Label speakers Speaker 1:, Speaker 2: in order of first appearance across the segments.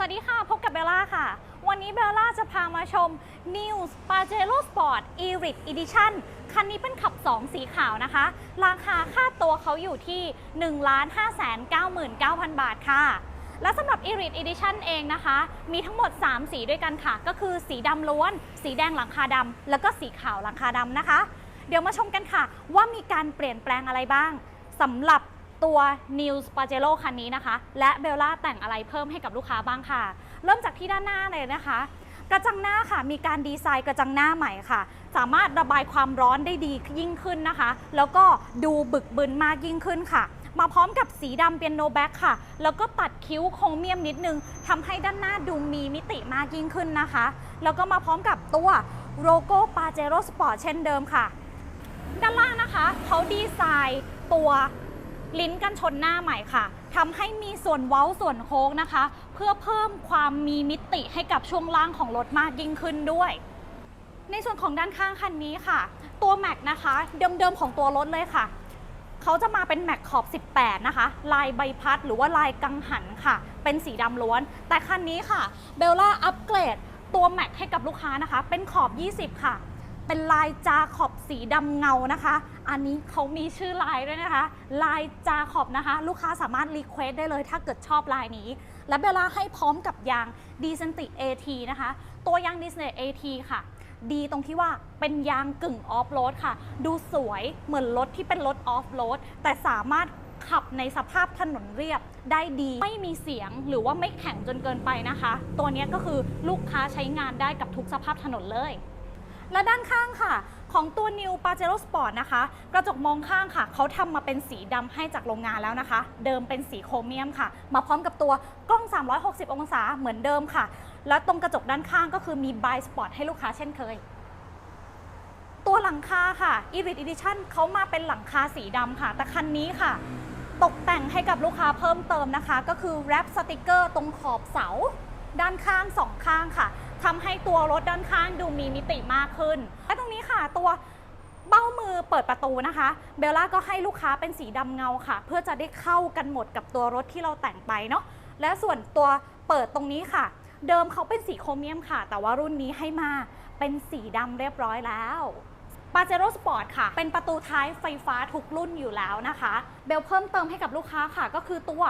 Speaker 1: สวัสดีค่ะ พบกับเบลล่าค่ะ วันนี้เบลล่าจะพามาชม New Pajero Sport e-rit Edition คันนี้เป็นขับ 2 สีขาวนะคะ ราคาค่าตัวเขาอยู่ที่ 1 5 9 9 0 0 0 บาทค่ะ และสำหรับ e-rit Edition เองนะคะ มีทั้งหมด 3 สีด้วยกันค่ะ ก็คือสีดำล้วน สีแดงหลังคาดำแล้วก็สีขาวหลังคาดำนะคะ เดี๋ยวมาชมกันค่ะ ว่ามีการเปลี่ยนแปลงอะไรบ้างสำหรับ ตัว New p a j e r o คันนี้นะคะ และเบลล่าแต่งอะไรเพิ่มให้กับลูกค้าบ้างค่ะ เริ่มจากที่ด้านหน้าเลยนะคะ กระจังหน้าค่ะมีการดีไซน์กระจังหน้าใหม่ค่ะ สามารถระบายความร้อนได้ดียิ่งขึ้นนะคะ แล้วก็ดูบึกบึนมากยิ่งขึ้นค่ะ มาพร้อมกับสีดำเปียโนแบ็คค่ะ แล้วก็ตัดคิ้วโครเมียมนิดนึงทำให้ด้านหน้าดูมีมิติมากยิ่งขึ้นนะคะ แล้วก็มาพร้อมกับตัวโลโก้ปาเจโร่สปอร์ตเช่นเดิมค่ะ ด้านล่างนะคะเขาดีไซน์ตัว ลิ้นกันชนหน้าใหม่ค่ะทำให้มีส่วนเว้าส่วนโค้งนะคะ เพื่อเพิ่มความมีมิติให้กับช่วงล่างของรถมากยิ่งขึ้นด้วย ในส่วนของด้านข้างคันนี้ค่ะ ตัวแม็กนะคะ เดิมๆของตัวรถเลยค่ะเขาจะมาเป็นแม็กขอบ 18 นะคะ ลายใบพัดหรือว่าลายกังหันค่ะ เป็นสีดำล้วน แต่คันนี้ค่ะเบลล่าอัปเกรดตัวแม็กให้กับลูกค้านะคะ เป็นขอบ 20 ค่ะ เป็นลายจาขอบสีดำเงานะคะ อันนี้เขามีชื่อลายด้วยนะคะ ลายจาขอบนะคะ ลูกค้าสามารถรีเควสได้เลยถ้าเกิดชอบลายนี้ และเบลล่าให้พร้อมกับยางดีเซนติ AT นะคะ ตัวยางดีเซนติ AT ค่ะ ดีตรงที่ว่าเป็นยางกึ่งออฟโรดค่ะ ดูสวยเหมือนรถที่เป็นรถออฟโรดแต่สามารถขับในสภาพถนนเรียบได้ดีไม่มีเสียงหรือว่าไม่แข็งจนเกินไปนะคะ ตัวนี้ก็คือลูกค้าใช้งานได้กับทุกสภาพถนนเลย และด้านข้างค่ะ ของตัว New Pajero Sport นะคะ กระจกมองข้างค่ะ เขาทำมาเป็นสีดำให้จากโรงงานแล้วนะคะ เดิมเป็นสีโครเมียมค่ะ มาพร้อมกับตัวกล้อง 360 องศาเหมือนเดิมค่ะ และตรงกระจกด้านข้างก็คือมี By Sport ให้ลูกค้าเช่นเคย ตัวหลังคาค่ะ e r i t Edition เขามาเป็นหลังคาสีดำค่ะ แต่คันนี้ค่ะ ตกแต่งให้กับลูกค้าเพิ่มเติมนะคะ ก็คือแรปสติกเกอร์ตรงขอบเสา ด้านข้างสองข้างค่ะทำให้ตัวรถด้านข้างดูมีมิติมากขึ้น และตรงนี้ค่ะตัวเบ้ามือเปิดประตูนะคะ เบลล่าก็ให้ลูกค้าเป็นสีดำเงาค่ะ เพื่อจะได้เข้ากันหมดกับตัวรถที่เราแต่งไปเนาะและส่วนตัวเปิดตรงนี้ค่ะ เดิมเขาเป็นสีโครเมียมค่ะ แต่ว่ารุ่นนี้ให้มาเป็นสีดำเรียบร้อยแล้ว ปาเจโร่สปอร์ตค่ะ เป็นประตูท้ายไฟฟ้าทุกรุ่นอยู่แล้วนะคะ เบลเพิ่มเติมให้กับลูกค้าค่ะ ก็คือตัว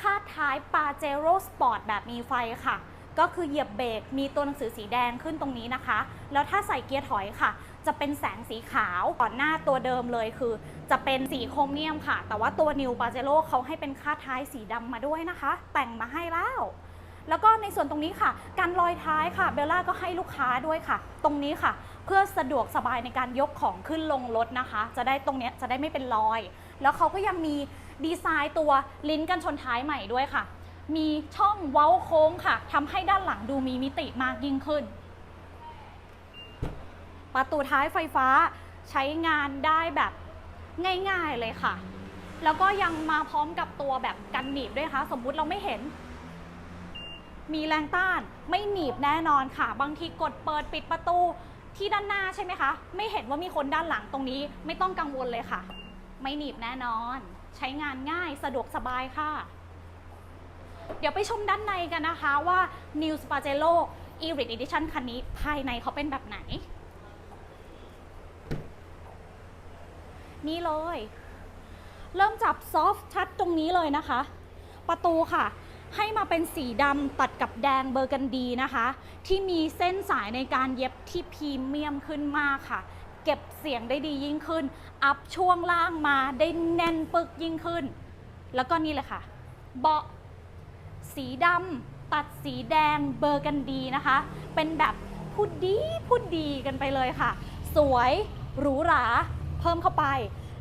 Speaker 1: คาดท้ายปาเจโร่สปอร์ตแบบมีไฟค่ะ ก็คือเหยียบเบรกมีตัวหนังสือสีแดงขึ้นตรงนี้นะคะ แล้วถ้าใส่เกียร์ถอยค่ะ จะเป็นแสงสีขาวก่อนหน้าตัวเดิมเลยคือ จะเป็นสีโครเมียมค่ะ แต่ว่าตัว New p a j e r o เขาให้เป็นคาดท้ายสีดำมาด้วยนะคะ แต่งมาให้แล้ว แล้วก็ในส่วนตรงนี้ค่ะ การลอยท้ายค่ะเบลล่าก็ให้ลูกค้าด้วยค่ะ ตรงนี้ค่ะ เพื่อสะดวกสบายในการยกของขึ้นลงรถนะคะ จะได้ตรงเนี้ยจะได้ไม่เป็นรอย แล้วเขาก็ยังมีดีไซน์ตัวลิ้นกันชนท้ายใหม่ด้วยค่ะ มีช่องเว้าโค้งค่ะทำให้ด้านหลังดูมีมิติมากยิ่งขึ้น ประตูท้ายไฟฟ้าใช้งานได้แบบง่ายๆเลยค่ะ แล้วก็ยังมาพร้อมกับตัวแบบกันหนีบด้วยค่ะ สมมุติเราไม่เห็น มีแรงต้านไม่หนีบแน่นอนค่ะ บางทีกดเปิดปิดประตูที่ด้านหน้าใช่ไหมคะ ไม่เห็นว่ามีคนด้านหลังตรงนี้ ไม่ต้องกังวลเลยค่ะ ไม่หนีบแน่นอน ใช้งานง่ายสะดวกสบายค่ะ เดี๋ยวไปชมด้านในกันนะคะว่า New s p a j e r o e r i t Edition คันนี้ภายในเขาเป็นแบบไหน นี่เลย เริ่มจับซอฟต์ทัชตรงนี้เลยนะคะ ประตูค่ะ ให้มาเป็นสีดำตัดกับแดงเบอร์กันดีนะคะ ที่มีเส้นสายในการเย็บที่พรีเมียมขึ้นมากค่ะ เก็บเสียงได้ดียิ่งขึ้น อัพช่วงล่างมาได้แน่นปึกยิ่งขึ้น แล้วก็นี่เลยค่ะ เบาะสีดำตัดสีแดงเบอร์กันดีนะคะ เป็นแบบพูดดีพูดดีกันไปเลยค่ะ สวยหรูหราเพิ่มเข้าไป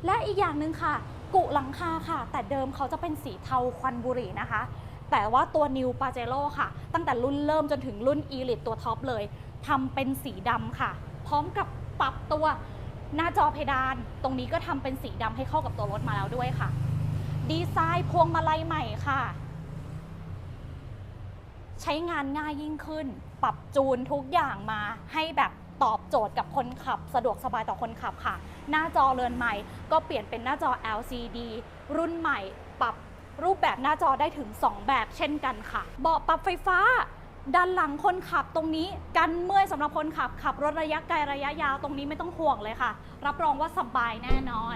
Speaker 1: และอีกอย่างหนึ่งค่ะ กุหลังคาค่ะ แต่เดิมเขาจะเป็นสีเทาควันบุหรี่นะคะ แต่ว่าตัว New p a j e r o ค่ะ ตั้งแต่รุ่นเริ่มจนถึงรุ่น Elite ตัวท็อปเลยทำเป็นสีดำค่ะ พร้อมกับปรับตัวหน้าจอเพดาน ตรงนี้ก็ทำเป็นสีดำให้เข้ากับตัวรถมาแล้วด้วยค่ะ ดีไซน์พวงมาลัยใหม่ค่ะ ใช้งานง่ายยิ่งขึ้น ปรับจูนทุกอย่างมาให้แบบตอบโจทย์กับคนขับ สะดวกสบายต่อคนขับค่ะ หน้าจอเรือนใหม่ ก็เปลี่ยนเป็นหน้าจอ LCD รุ่นใหม่ ปรับ รูปแบบหน้าจอได้ถึง 2 แบบเช่นกันค่ะ เบาะปรับไฟฟ้า ด้านหลังคนขับตรงนี้ กันเมื่อยสำหรับคนขับ ขับรถระยะไกลระยะยาวตรงนี้ไม่ต้องห่วงเลยค่ะ รับรองว่าสบายแน่นอน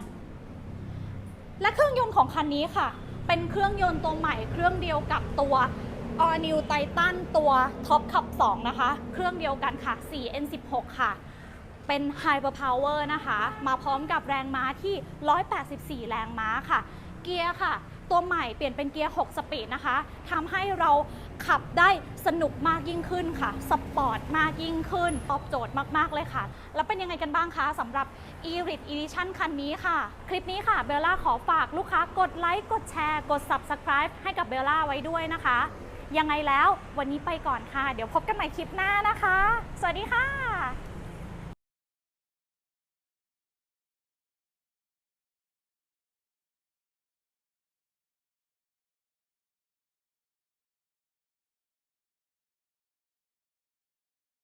Speaker 1: และเครื่องยนต์ของคันนี้ค่ะ เป็นเครื่องยนต์ตัวใหม่เครื่องเดียวกับตัว All New Titan ตัวท็อปขับ 2 นะคะ เครื่องเดียวกันค่ะ 4N16 ค่ะเป็น High Power นะคะ มาพร้อมกับแรงม้าที่ 184 แรงม้าค่ะ เกียร์ค่ะ ตัวใหม่เปลี่ยนเป็นเกียร์ 6 สปีดนะคะทำให้เราขับได้สนุกมากยิ่งขึ้นค่ะ สปอร์ตมากยิ่งขึ้น ตอบโจทย์มาก ๆ เลยค่ะ แล้วเป็นยังไงกันบ้างคะสำหรับ e r i t Edition คันนี้ค่ะ คลิปนี้ค่ะเบลล่าขอฝากลูกค้ากดไลค์ กดแชร์ กด Subscribe ให้กับเบลล่าไว้ด้วยนะคะ ยังไงแล้ววันนี้ไปก่อนค่ะ เดี๋ยวพบกันใหม่คลิปหน้านะคะ สวัสดีค่ะ